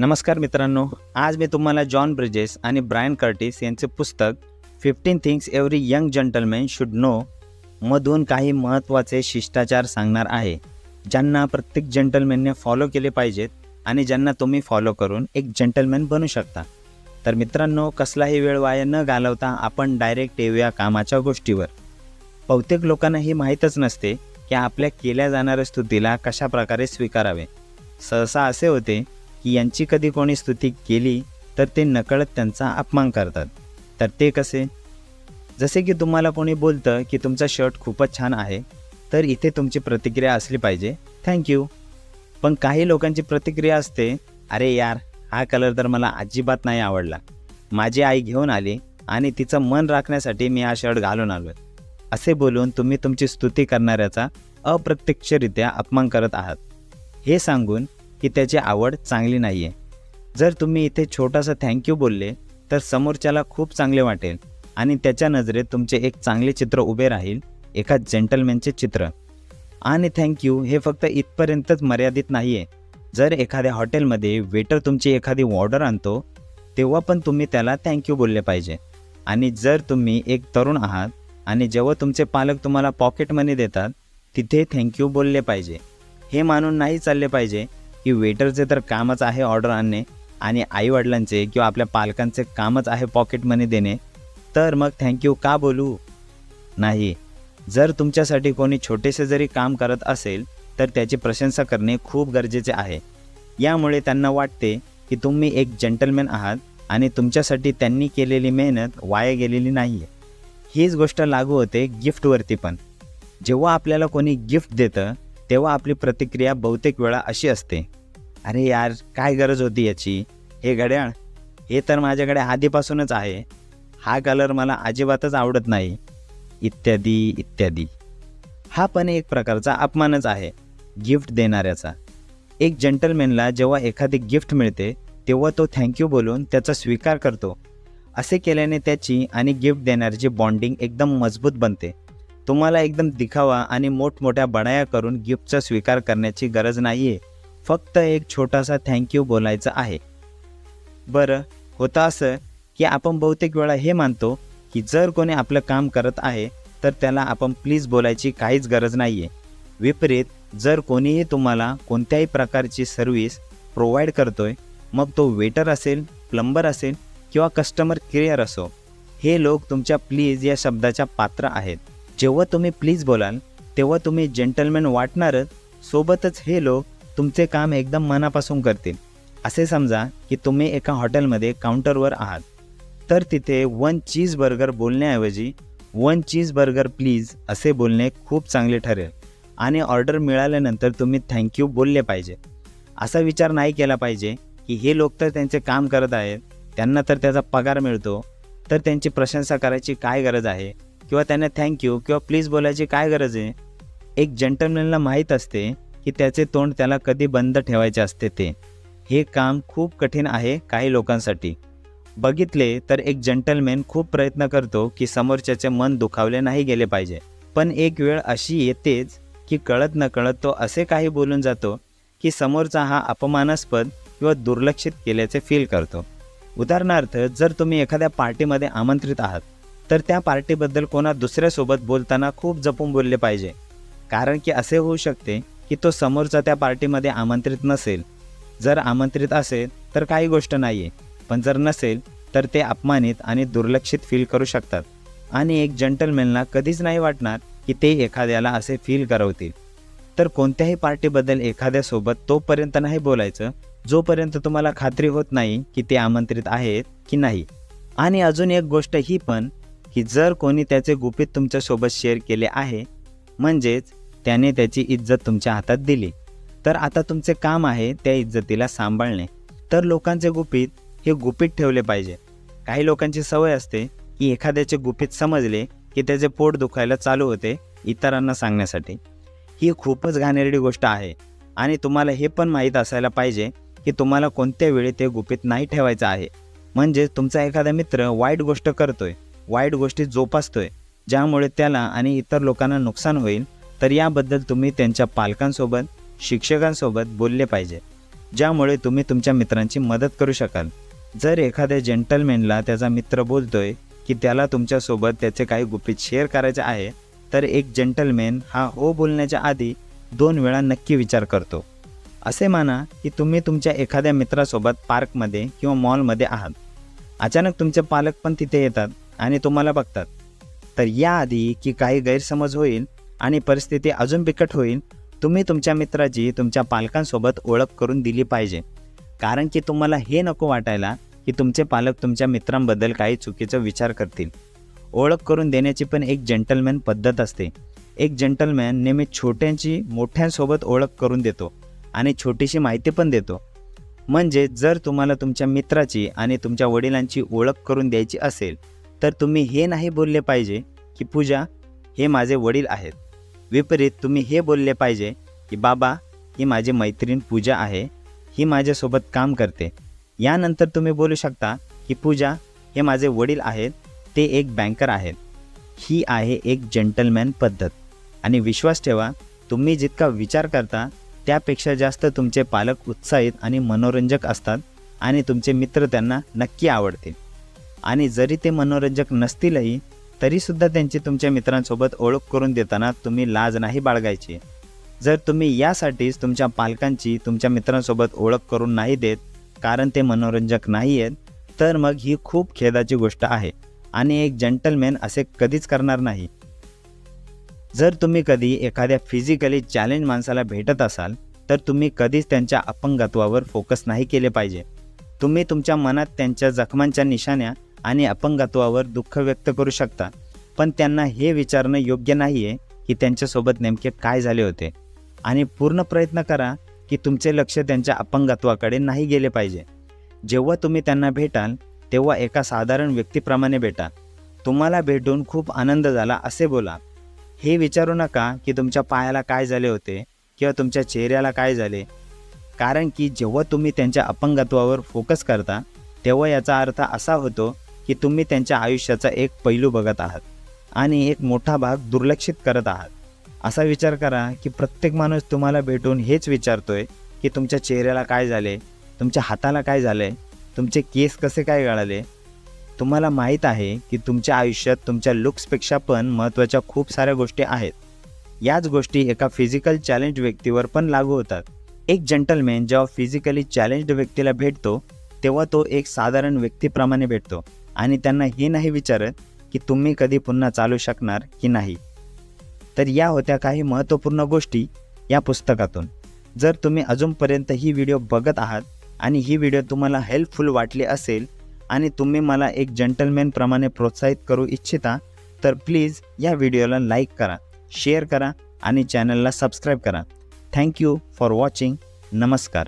नमस्कार मित्रांनो आज मी तुम्हाला जॉन ब्रिजेस आणि ब्रायन कर्टिस यांचे पुस्तक fifteen things every young gentleman should know मधून काही महत्त्वाचे शिष्टाचार सांगणार आहे ज्यांना प्रत्येक जंटलमॅनने फॉलो केले पाहिजेत आणि ज्यांना तुम्ही फॉलो करून एक जंटलमॅन बनू शकता. तर मित्रांनो कसलाही वेळ वाया न घालवता आपण डायरेक्ट येऊया कामाच्या गोष्टीवर. बहुतेक लोकांना हे माहीतच नसते की आपल्या केल्या जाणाऱ्या स्तुतीला कशा प्रकारे स्वीकारावे. सहसा असे होते की यांची कधी कोणी स्तुती केली तर ते नकळत त्यांचा अपमान करतात. तर ते कसे? जसे की तुम्हाला कोणी बोलतं की तुमचा शर्ट खूपच छान आहे तर इथे तुमची प्रतिक्रिया असली पाहिजे. थँक्यू पण काही लोकांची प्रतिक्रिया असते अरे यार हा कलर तर मला अजिबात नाही आवडला. माझी आई घेऊन आली आणि तिचं मन राखण्यासाठी मी हा शर्ट घालून आलो असे बोलून तुम्ही तुमची स्तुती करणाऱ्याचा अप्रत्यक्षरित्या अपमान करत आहात. हे सांगून की त्याची आवड चांगली नाही आहे जर तुम्ही इथे छोटासा थँक्यू बोलले तर समोरच्याला खूप चांगले वाटेल आणि त्याच्या नजरेत तुमचे एक चांगले चित्र उभे राहील एका जेंटलमॅनचे चित्र. आणि थँक्यू हे फक्त इथपर्यंतच मर्यादित नाही आहे जर एखाद्या हॉटेलमध्ये वेटर तुमची एखादी ऑर्डर आणतो तेव्हा पण तुम्ही त्याला थँक्यू बोलले पाहिजे. आणि जर तुम्ही एक तरुण आहात आणि जेव्हा तुमचे पालक तुम्हाला पॉकेट मनी देतात तिथे थँक्यू बोलले पाहिजे. हे मानून नाही चालले पाहिजे की वेटरचे तर कामच आहे ऑर्डर आणणे आणि आईवडिलांचे किंवा आपल्या पालकांचे कामच आहे पॉकेट मनी देणे. तर मग थँक्यू का बोलू? नाही. जर तुमच्यासाठी कोणी छोटेसे जरी काम करत असेल तर त्याची प्रशंसा करणे खूप गरजेचे आहे. यामुळे त्यांना वाटते की तुम्ही एक जंटलमॅन आहात आणि तुमच्यासाठी त्यांनी केलेली मेहनत वाया गेलेली नाही आहे हीच गोष्ट लागू होते गिफ्टवरती पण. जेव्हा आपल्याला कोणी गिफ्ट देतं तेव्हा आपली प्रतिक्रिया बहुतेक वेळा अशी असते. अरे यार काय गरज होती याची? हे घड्याळ? हे तर माझ्याकडे आधीपासूनच आहे. हा कलर मला अजिबातच आवडत नाही. इत्यादी इत्यादी. हा पण एक प्रकारचा अपमानच आहे गिफ्ट देणाऱ्याचा. एक जंटलमॅनला जेव्हा एखादी गिफ्ट मिळते तेव्हा तो थँक्यू बोलून त्याचा स्वीकार करतो. असे केल्याने त्याची आणि गिफ्ट देणाऱ्याची बॉन्डिंग एकदम मजबूत बनते. तुम्हाला एकदम दिखावा आणि मोठमोठ्या बडाया करून गिफ्टचा स्वीकार करण्याची गरज नाही आहे फक्त एक छोटासा थँक्यू बोलायचं आहे. बरं होतं असं की आपण बहुतेक वेळा हे मानतो की जर कोणी आपलं काम करत आहे तर त्याला आपण प्लीज बोलायची काहीच गरज नाही आहे विपरीत जर कोणीही तुम्हाला कोणत्याही प्रकारची सर्व्हिस प्रोव्हाइड करतोय मग तो वेटर असेल प्लंबर असेल किंवा कस्टमर केअर असो हे लोक तुमच्या प्लीज या शब्दाच्या पात्र आहेत. जेव्हा तुम्ही प्लीज बोलाल तेव्हा तुम्ही जेंटलमॅन वाटणारच सोबतच हे लोक तुमचे काम एकदम मनापासून करतील. असे समजा की तुम्ही एका हॉटेलमध्ये काउंटरवर आहात. तर तिथे वन चीज बर्गर बोलण्याऐवजी वन चीज बर्गर प्लीज असे बोलणे खूप चांगले ठरेल. आणि ऑर्डर मिळाल्यानंतर तुम्ही थँक्यू बोलले पाहिजे. असा विचार नाही केला पाहिजे की हे लोक तर त्यांचे काम करत आहेत त्यांना तर त्याचा पगार मिळतो. तर त्यांची प्रशंसा करायची काय गरज आहे? किंवा त्यांना थँक्यू किंवा प्लीज बोलायची काय गरज आहे? एक जंटलमॅनला माहीत असते की त्याचे तोंड त्याला कधी बंद ठेवायचे असते ते. हे काम खूप कठीण आहे काही लोकांसाठी. बघितले तर एक जंटलमॅन खूप प्रयत्न करतो की समोरच्याचे मन दुखावले नाही गेले पाहिजे. पण एक वेळ अशी येतेच की कळत न कळत तो असे काही बोलून जातो की समोरचा हा अपमानास्पद किंवा दुर्लक्षित केल्याचे फील करतो. उदाहरणार्थ जर तुम्ही एखाद्या पार्टीमध्ये आमंत्रित आहात तर त्या पार्टीबद्दल कोणा दुसऱ्यासोबत बोलताना खूप जपून बोलले पाहिजे. कारण की असे होऊ शकते की तो समोरचा त्या पार्टीमध्ये आमंत्रित नसेल. जर आमंत्रित असेल तर काही गोष्ट नाही आहे पण जर नसेल तर ते अपमानित आणि दुर्लक्षित फील करू शकतात. आणि एक जंटलमॅनला कधीच नाही वाटणार की ते एखाद्याला असे फील करवतील. तर कोणत्याही पार्टीबद्दल एखाद्यासोबत तोपर्यंत नाही बोलायचं जोपर्यंत तुम्हाला खात्री होत नाही की ते आमंत्रित आहेत की नाही. आणि अजून एक गोष्ट ही पण की जर कोणी त्याचे गुपित तुमच्यासोबत शेअर केले आहे म्हणजेच त्याने त्याची इज्जत तुमच्या हातात दिली तर आता तुमचे काम आहे त्या इज्जतीला सांभाळणे. तर लोकांचे गुपित हे गुपित ठेवले पाहिजे. काही लोकांची सवय असते की एखाद्याचे गुपित समजले की त्याचे पोट दुखायला चालू होते इतरांना सांगण्यासाठी. ही खूपच घाणेरडी गोष्ट आहे आणि तुम्हाला हे पण माहीत असायला पाहिजे की तुम्हाला कोणत्या वेळी ते गुपित नाही ठेवायचं आहे. म्हणजे तुमचा एखादा मित्र वाईट गोष्ट करतोय वाईट गोष्टी जोपासतोय ज्यामुळे त्याला आणि इतर लोकांना नुकसान होईल तर याबद्दल तुम्ही त्यांच्या पालकांसोबत शिक्षकांसोबत बोलले पाहिजे ज्यामुळे तुम्ही तुमच्या मित्रांची मदत करू शकाल. जर एखाद्या जेंटलमॅनला त्याचा मित्र बोलतोय की त्याला तुमच्यासोबत त्याचे काही गुपित शेअर करायचे आहे तर एक जेंटलमॅन हा हो बोलण्याच्या आधी दोन वेळा नक्की विचार करतो. असे माना की तुम्ही तुमच्या एखाद्या मित्रासोबत पार्कमध्ये किंवा मॉलमध्ये आहात. अचानक तुमचे पालक पण तिथे येतात. आणि तुम्हाला बघतात. तर याआधी की काही गैरसमज होईल आणि परिस्थिती अजून बिकट होईल तुम्ही तुमच्या मित्राची तुमच्या पालकांसोबत ओळख करून दिली पाहिजे. कारण की तुम्हाला हे नको वाटायला की तुमचे पालक तुमच्या मित्रांबद्दल काही चुकीचा विचार करतील. ओळख करून देण्याची पण एक जेंटलमॅन पद्धत असते. एक जेंटलमॅन नेहमी छोट्यांची मोठ्यांसोबत ओळख करून देतो आणि छोटीशी माहिती पण देतो. म्हणजे जर तुम्हाला तुमच्या मित्राची आणि तुमच्या वडिलांची ओळख करून द्यायची असेल तर तुम्ही हे नाही बोलले पाहिजे की पूजा हे माझे वडील आहेत. विपरीत तुम्ही हे बोलले पाहिजे की बाबा ही माझी मैत्रीण पूजा आहे ही माझ्यासोबत काम करते. यानंतर तुम्ही बोलू शकता की पूजा हे माझे वडील आहेत ते एक बँकर आहेत. ही आहे एक जेंटलमॅन पद्धत. आणि विश्वास ठेवा तुम्ही जितका विचार करता त्यापेक्षा जास्त तुमचे पालक उत्साहित आणि मनोरंजक असतात आणि तुमचे मित्र त्यांना नक्की आवडतील. आणि जरी ते मनोरंजक नसतीलही तरीसुद्धा त्यांची तुमच्या मित्रांसोबत ओळख करून देताना तुम्ही लाज नाही बाळगायची. जर तुम्ही यासाठीच तुमच्या पालकांची तुमच्या मित्रांसोबत ओळख करून नाही देत कारण ते मनोरंजक नाही आहेत तर मग ही खूप खेदाची गोष्ट आहे आणि एक जंटलमॅन असे कधीच करणार नाही. जर तुम्ही कधी एखाद्या फिजिकली चॅलेंज माणसाला भेटत असाल तर तुम्ही कधीच त्यांच्या अपंगत्वावर फोकस नाही केले पाहिजे. तुम्ही तुमच्या मनात त्यांच्या जखमांच्या निशाण्या आणि अपंगत्वावर दुःख व्यक्त करू शकता. पण त्यांना हे विचारणं योग्य नाही आहे की त्यांच्यासोबत नेमके काय झाले होते. आणि पूर्ण प्रयत्न करा की तुमचे लक्ष त्यांच्या अपंगत्वाकडे नाही गेले पाहिजे. जेव्हा तुम्ही त्यांना भेटाल तेव्हा एका साधारण व्यक्तीप्रमाणे भेटा. तुम्हाला भेटून खूप आनंद झाला असे बोला. हे विचारू नका की तुमच्या पायाला काय झाले होते किंवा तुमच्या चेहऱ्याला काय झाले. कारण की जेव्हा तुम्ही त्यांच्या अपंगत्वावर फोकस करता तेव्हा याचा अर्थ असा होतो की तुम्ही त्यांच्या आयुष्याचा एक पैलू बघत आहात आणि एक मोठा भाग दुर्लक्षित करत आहात. असा विचार करा की प्रत्येक माणूस तुम्हाला भेटून हेच विचारतोय की तुमच्या चेहऱ्याला काय झाले तुमच्या हाताला काय झाले तुमचे केस कसे काय गळाले? तुम्हाला माहीत आहे की तुमच्या आयुष्यात तुमच्या लुक्सपेक्षा पण महत्त्वाच्या खूप साऱ्या गोष्टी आहेत. याच गोष्टी एका फिजिकल चॅलेंज व्यक्तीवर पण लागू होतात. एक जंटलमॅन जेव्हा फिजिकली चॅलेंज्ड व्यक्तीला भेटतो तेव्हा तो एक साधारण व्यक्तीप्रमाणे भेटतो. आणि त्यांना हे नाही विचारत की तुम्ही कधी पुन्हा चालू शकणार की नाही. तर या होत्या काही महत्त्वपूर्ण गोष्टी या पुस्तकातून. जर तुम्ही अजूनपर्यंत ही व्हिडिओ बघत आहात आणि ही व्हिडिओ तुम्हाला हेल्पफुल वाटली असेल आणि तुम्ही मला एक जंटलमॅनप्रमाणे प्रोत्साहित करू इच्छिता तर प्लीज या व्हिडिओला लाईक करा शेअर करा आणि चॅनलला सबस्क्राईब करा. थँक्यू फॉर वॉचिंग नमस्कार.